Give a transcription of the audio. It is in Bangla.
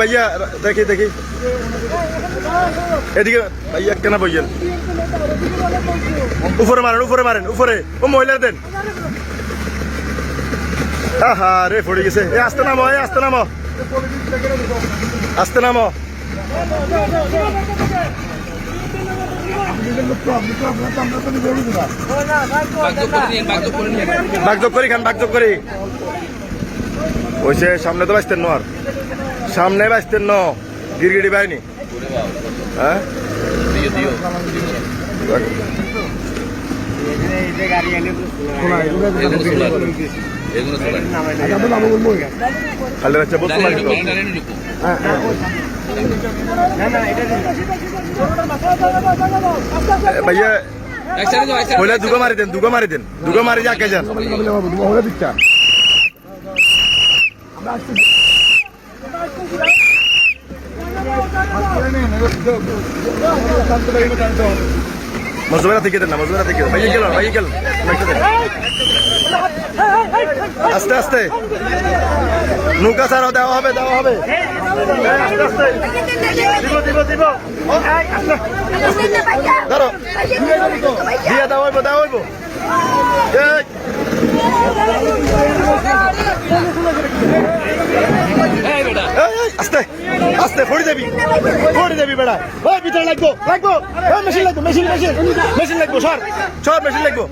ভাইয়া, দেখি দেখি। এদিকে ভাইয়া, কেন বইয়েন উপরে মারেন উপরে মারেন, উপরে। ও মহিলা দেন। আহা, রে, পড়ে গেছে। এ, আসতে নামো, এ, আসতে নামো। আসতে নামো। বাগযোগ করি খান বাগযোগ করি। ওইসে সামনে তো বাঁচতেন ন আর। সামনে বাঁচতেন ন। গিরগিরি বাইনি হ্যাঁ? ভাইয়া দুগো মারি দেন, দুগো মারি দেন, দুগো মারি যাকে যান। মজুরা থেকে দেন না মজুরা থেকে ভাইয়া গেল ভাইয়া গেল আস্তে আস্তে। নৌকা ছাড়াও দেওয়া হবে দেওয়া হবে। ধরো। দিয়ে দেওয়া হইব দেওয়া হইব। আস্তে। আস্তে ফড়ি দেবি। ফড়ি দেবি বেড়া ওই, ভিতরে লাগবো লাগবো। মেশিন লাগবো মেশিন মেশিন মেশিন লাগবো, সর। সর মেশিন লাগবো।